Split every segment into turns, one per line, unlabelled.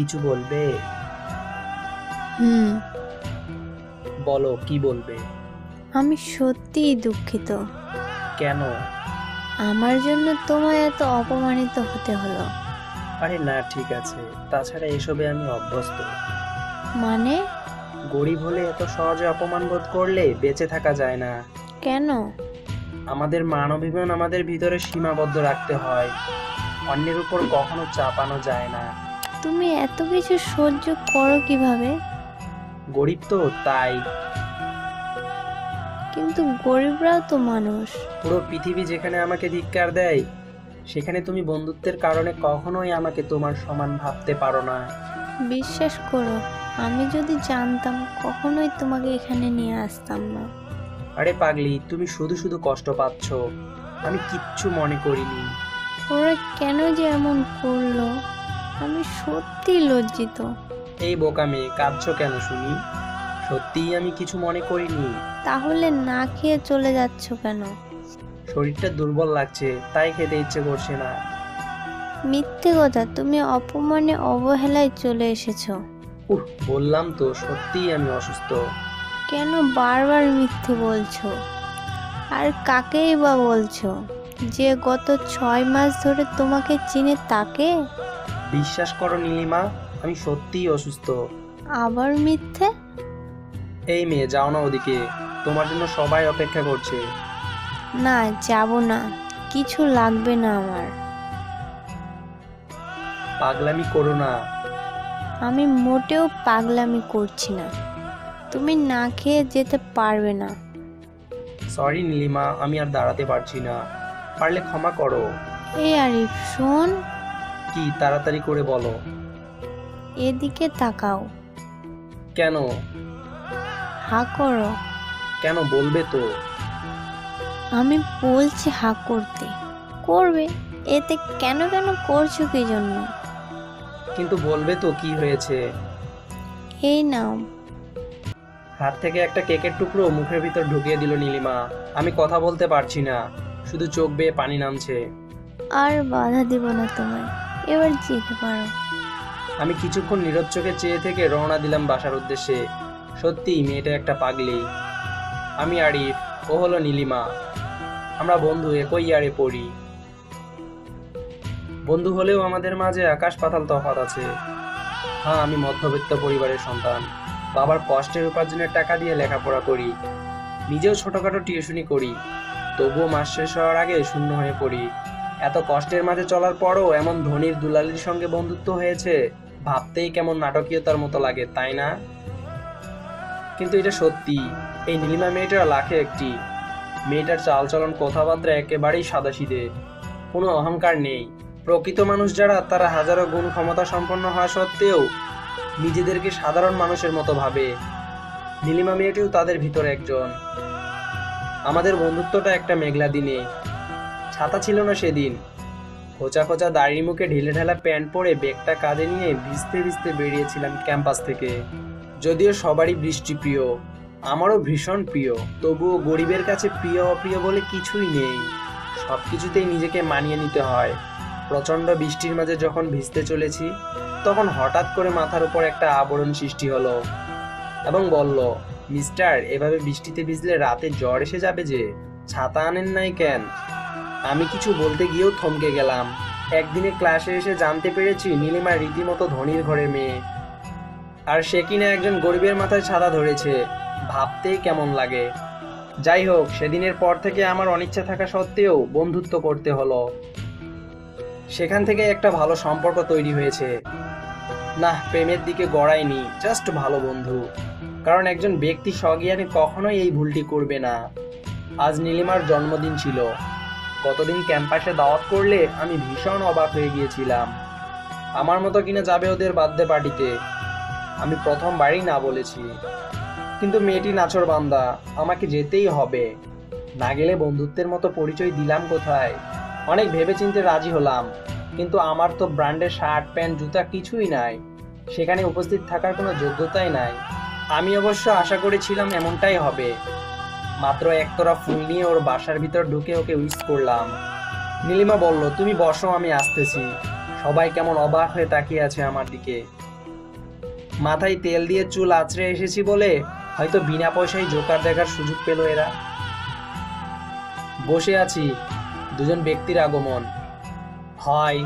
কিছু বলবে?
হুম।
বলো কি বলবে?
আমি সত্যিই দুঃখিত।
কেন?
আমার জন্য তোমায় এত অপমানিত হতে হলো।
আরে না ঠিক আছে। তাছাড়া এসবে আমি অভ্যস্ত।
মানে?
গরিব হলে এত সহজে অপমান বোধ করলে বেঁচে থাকা যায় না।
কেন?
আমাদের মানবিমান আমাদের ভিতরে সীমাবদ্ধ রাখতে হয়। অন্যের উপর কখনো চাপানো যায় না।
তুমি এত কিছু সহ্য করো কীভাবে?
গরিব তো তাই।
কিন্তু গরিবরাও তো মানুষ।
পুরো পৃথিবী যেখানে আমাকে ধিক্কার দেয় সেখানে তুমি বন্ধুত্বের কারণে কখনোই আমাকে তোমার সমান ভাবতে পারো না।
বিশ্বাস করো আমি যদি জানতাম কখনোই তোমাকে এখানে নিয়ে আসতাম না।
আরে পাগলি তুমি শুধু শুধু কষ্ট পাচ্ছ। আমি কিচ্ছু মনে করিনি।
ওরা কেন যে এমন করল? আমি সত্যি লজ্জিত।
এই বোকা মেয়ে কাঁদছো কেন শুনি? সত্যিই আমি কিছু মনে করিনি।
তাহলে না খেয়ে চলে যাচ্ছ কেন?
শরীরটা দুর্বল লাগছে তাই খেতে ইচ্ছে করছে না।
মিথ্যে কথা তুমি অপমানে অবহেলায় চলে এসেছ।
উহ বললাম তো সত্যিই আমি অসুস্থ।
কেন বারবার মিথ্যে বলছো? আর কাকেই বা বলছো? যে গত ছয় মাস ধরে তোমাকে চিনে তাকে?
বিশ্বাস করো নীলিমা আমি সত্যিই অসুস্থ।
আবার মিথ্যে?
এই মেয়ে যাও না ওদিকে। তোমার জন্য সবাই অপেক্ষা করছে।
না যাব না। কিছু লাগবে না আমার।
পাগলামি করো না।
আমি মোটেও পাগলামি করছি না। তুমি না খেয়ে যেতে পারবে না।
সরি নীলিমা আমি আর দাঁড়াতে পারছি না। পারলে ক্ষমা করো।
এই আরিফ শোন।
কি তাড়াতাড়ি করে বলো।
এদিকে তাকাও।
কেন?
হা করো।
কেন বলবে তো?
আমি বলছি হা করতে। করবে? এতে কেন কেন করছ কি জন্য?
কিন্তু বলবে তো কি হয়েছে?
এই নাও।
হাত থেকে একটা কেকের টুকরো মুখের ভিতর ঢুকিয়ে দিল নীলিমা। আমি কথা বলতে পারছি না। শুধু চোখ বেয়ে পানি নামছে।
আর বাধা দিব না তোমায়। এবার যেতে পারো।
আমি কিছুক্ষণ নীরব চোখে চেয়ে থেকে রওনা দিলাম বাসার উদ্দেশ্যে। সত্যি মেয়েটা একটা পাগলি। আমি আরিফ, ও হলো নীলিমা। আমরা বন্ধু, একই ইয়ারে পড়ি। বন্ধু হলেও আমাদের মাঝে আকাশ পাতাল তফাৎ আছে। হ্যাঁ আমি মধ্যবিত্ত পরিবারের সন্তান। বাবার কষ্টের উপার্জনের টাকা দিয়ে লেখাপড়া করি। নিজেও ছোটখাটো টিউশনি করি। তবুও মাস শেষ হওয়ার আগে শূন্য হয়ে পড়ি। এত কষ্টের মাঝে চলার পরও এমন ধনির দুলালির সঙ্গে বন্ধুত্ব হয়েছে। ভাবতেই কেমন নাটকীয়তার মতো লাগে, তাই না? কিন্তু এটা সত্যি, এই নীলিমা মেয়েটার লাখে একটি। মেয়েটার চালচলন কথাবার্তা একেবারেই সাদাসিধে। কোনো অহংকার নেই। প্রকৃত মানুষ যারা, তারা হাজারো গুণ ক্ষমতা সম্পন্ন হওয়া সত্ত্বেও নিজেদেরকে সাধারণ মানুষের মতো ভাবে। নীলিমা মেয়েটিও তাদের ভিতরে একজন। আমাদের বন্ধুত্বটা একটা মেঘলা দিনে। ছাতা ছিল না সেদিন। খোঁচা খোঁচা দাড়ির মুখে ঢিলে ঢালা প্যান্ট পরে ব্যাগটা কাঁধে নিয়ে ভিজতে ভিজতে বেরিয়েছিলাম ক্যাম্পাস থেকে। যদিও সবারই বৃষ্টি প্রিয়, আমারও ভীষণ প্রিয়, তবুও গরিবের কাছে প্রিয় অপ্রিয় বলে কিছুই নেই। সব কিছুতেই নিজেকে মানিয়ে নিতে হয়। প্রচণ্ড বৃষ্টির মাঝে যখন ভিজতে চলেছি, তখন হঠাৎ করে মাথার উপর একটা আবরণ সৃষ্টি হলো এবং বলল, মিস্টার, এভাবে বৃষ্টিতে ভিজলে রাতে জ্বর এসে যাবে যে? ছাতা আনেন নাই কেন? আমি কিছু বলতে গিয়েও থমকে গেলাম। একদিনে ক্লাসে এসে জানতে পেরেছি নীলিমা রীতিমতো ধনির ঘরের মেয়ে। আর সে কিনা একজন গরিবের মাথায় ছাতা ধরেছে। ভাবতেই কেমন লাগে। যাই হোক, সেদিনের পর থেকে আমার অনিচ্ছা থাকা সত্ত্বেও বন্ধুত্ব করতে হলো। সেখান থেকে একটা ভালো সম্পর্ক তৈরি হয়েছে। না প্রেমের দিকে গড়ায়নি, জাস্ট ভালো বন্ধু। কারণ একজন ব্যক্তি স্বজ্ঞানে কখনোই এই ভুলটি করবে না। আজ নীলিমার জন্মদিন ছিল। গতদিন ক্যাম্পাসে দাওয়াত করলে আমি ভীষণ অবাক হয়ে গিয়েছিলাম। আমার মতো কিনা যাবে ওদের বার্থডে পার্টিতে? আমি প্রথমবারই না বলেছি। কিন্তু মেয়েটি নাচর বান্দা, আমাকে যেতেই হবে। না গেলে বন্ধুত্বের মতো পরিচয় দিলাম কোথায়? অনেক ভেবেচিন্তে রাজি হলাম, কিন্তু আমার তো ব্র্যান্ডের শার্ট, প্যান্ট, জুতা কিছুই নাই। সেখানে উপস্থিত থাকার কোনো যোগ্যতাই নাই। আমি অবশ্য আশা করেছিলাম এমনটাই হবে। মাত্র একতরা ফুল নিয়ে ওর বাসার ভিতর ঢুকে ওকে উইস করলাম। নীলিমা বলল, তুমি বসো, আমি আসতেছি। সবাই কেমন অবাক হয়ে তাকিয়ে আছে আমার দিকে। মাথায় তেল দিয়ে চুল আঁচড়ে এসেছি বলে হয়তো বিনা পয়সায় জোকার দেখার সুযোগ পেল এরা। বসে আছি, দুজন ব্যক্তির আগমন। Hi,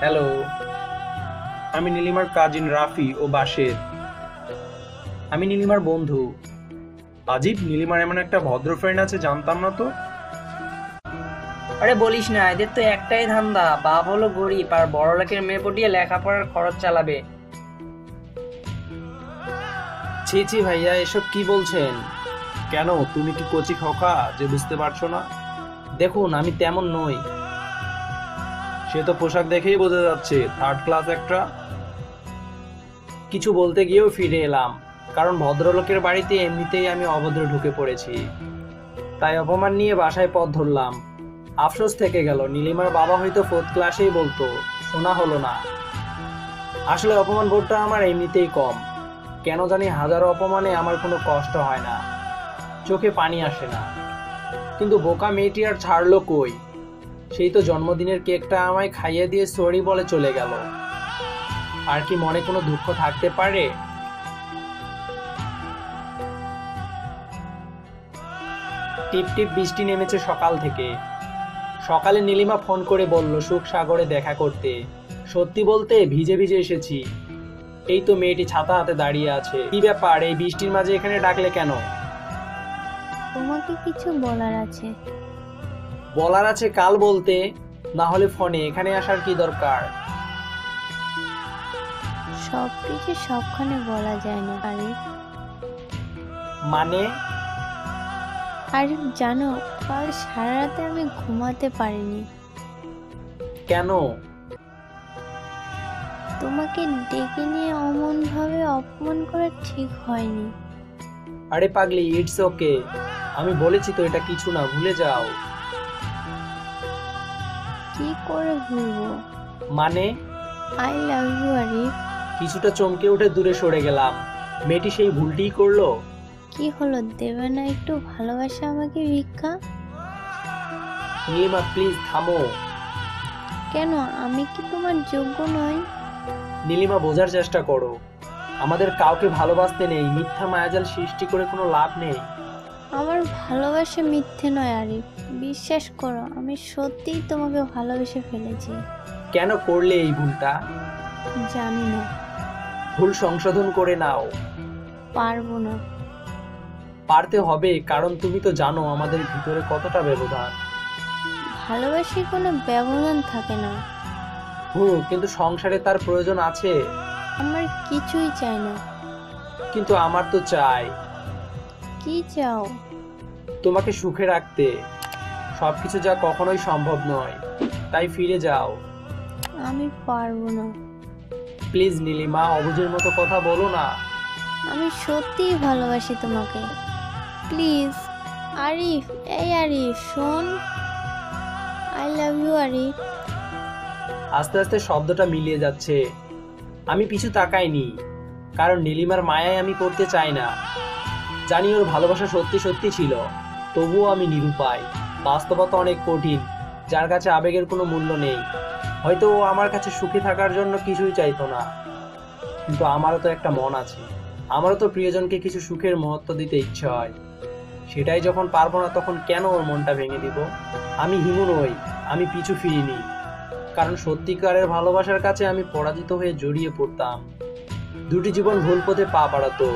hello. আমি নীলিমার কাজিন রাফি ও বাসের। আমি নীলিমার বন্ধু। আজিব নীলিমার এমন একটা ভদ্র ফ্রেন্ড আছে জানতাম না তো।
আরে বলিস না এদের তো একটাই ধান্দা বাপ হলো গরিব আর বড় লোকের মেয়ে পটিয়ে লেখাপড়ার খরচ চালাবে।
ছি ছি ভাইয়া এসব কি বলছেন? কেন তুমি কি কচি খোকা যে বুঝতে পারছ না? দেখুন আমি তেমন নই। সে তো পোশাক দেখেই বোঝা যাচ্ছে থার্ড ক্লাস একটা। কিছু বলতে গিয়েও ফিরে এলাম। কারণ ভদ্রলোকের বাড়িতে এমনিতেই আমি অভদ্র ঢুকে পড়েছি। তাই অপমান নিয়ে বাসায় পথ ধরলাম। আফসোস থেকে গেল, নীলিমার বাবা হয়তো ফোর্থ ক্লাসেই বলতো, শোনা হলো না। আসলে অপমান বোধটা আমার এমনিতেই কম। কেন জানি হাজারো অপমানে আমার কোনো কষ্ট হয় না। চোখে পানি আসে না। কিন্তু বোকা মেয়েটি আর ছাড়লো কই? সেই তো জন্মদিনের কেকটা আমায় খাইয়ে দিয়ে সরি বলে চলে গেল। আর কি মনে কোনো দুঃখ থাকতে পারে? টিপ টিপ বৃষ্টি নেমেছে সকাল থেকে। সকালে নীলিমা ফোন করে বলল সুখ সাগরে দেখা করতে। সত্যি বলতে ভিজে ভিজে এসেছি। এই তো মেয়েটি ছাতা হাতে দাঁড়িয়ে আছে। কি ব্যাপার এই বৃষ্টির মাঝে এখানে ডাকলে কেন?
তোমাকে কিছু বলার আছে।
বলার আছে কাল বলতে না হলে ফোনে। এখানে আসার কি দরকার?
সব কিছু সবখানে বলা যায় না
মানে?
আরিফ জানো কাল সারা রাতে আমি ঘুমাতে পারিনি।
কেন?
তোমাকে ডেকে নিয়ে অমনভাবে অপমান করা ঠিক হয়নি।
আরে পাগলি ইটস ওকে আমি বলেছি তো এটা কিছু না ভুলে যাও।
কি করে ভুলবো?
মানে?
আই লাভ ইউ আরিফ
কিছুটা চমকে উঠে দূরে সরে গেলাম। মেয়েটি সেই ভুলটিই করল?
কি হলো? দেবে না একটু ভালোবাসা আমাকে ভিক্ষা?
নীলিমা প্লিজ থামো।
কেন? আমি কি তোমার যোগ্য নই?
নীলিমা বোঝার চেষ্টা করো। আমাদের কাউকে ভালোবাসতে নেই। মিথ্যা মায়াজাল সৃষ্টি করে কোনো লাভ নেই।
আমার ভালোবাসা মিথ্যে নয় আরিফ। বিশ্বাস করো আমি সত্যিই তোমাকে ভালোবেসে ফেলেছি।
কেন করলে এই ভুলটা?
জানি না।
ভুল সংশোধন করে নাও।
পারব না।
পারতে হবে কারণ তুমি তো জানো আমাদের ভিতরে কতটা ব্যবধান।
ভালোবাসি কোনো ব্যবধান থাকে না।
হুম কিন্তু সংসারে তার প্রয়োজন আছে।
আমার কিছুই চাই না।
কিন্তু আমার তো চাই।
কি চাও?
তোমাকে সুখে রাখতে। সবকিছু যা কখনোই সম্ভব নয়। তাই ফিরে যাও।
আমি পারব না।
প্লিজ নীলিমা অবুঝের মতো কথা বলো না।
আমি সত্যিই ভালোবাসি তোমাকে। প্লিজ। আরিফ, এই আরিফ, শোন। I love you Arif.
আস্তে আস্তে শব্দটা মিলিয়ে যাচ্ছে। আমি পিছু তাকাইনি, কারণ নীলিমার মায়ায় আমি পড়তে চাই না। জানি ওর ভালোবাসা সত্যি সত্যি ছিল, তবুও আমি নিরুপায়। বাস্তবতা অনেক কঠিন, যার কাছে আবেগের কোনো মূল্য নেই। হয়তো ও আমার কাছে সুখী থাকার জন্য কিছুই চাইতো না। কিন্তু আমারও তো একটা মন আছে। আমারও তো প্রিয়জনকে কিছু সুখের মহত্ব দিতে ইচ্ছে হয়। সেটাই যখন পারব না, তখন কেন ওর মনটা ভেঙে দিব? আমি হিমু নই, আমি পিছু ফিরিনি। কারণ সত্যিকারের ভালোবাসার কাছে আমি পরাজিত হয়ে জড়িয়ে পড়তাম। দুটি জীবন ভুল পথে পা বাড়াতো।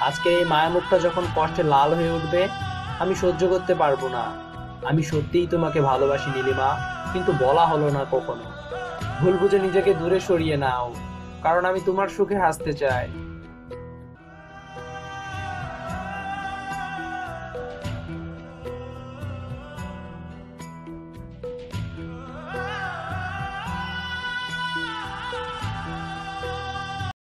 আজকে এই মায়ামুখটা যখন কষ্টে লাল হয়ে উঠবে, আমি সহ্য করতে পারব না। আমি সত্যিই তোমাকে ভালোবাসি নীলিমা কিন্তু বলা হলো না কখনো। ভুল বুঝে নিজেকে দূরে সরিয়ে নাও, কারণ আমি তোমার সুখে হাসতে চাই।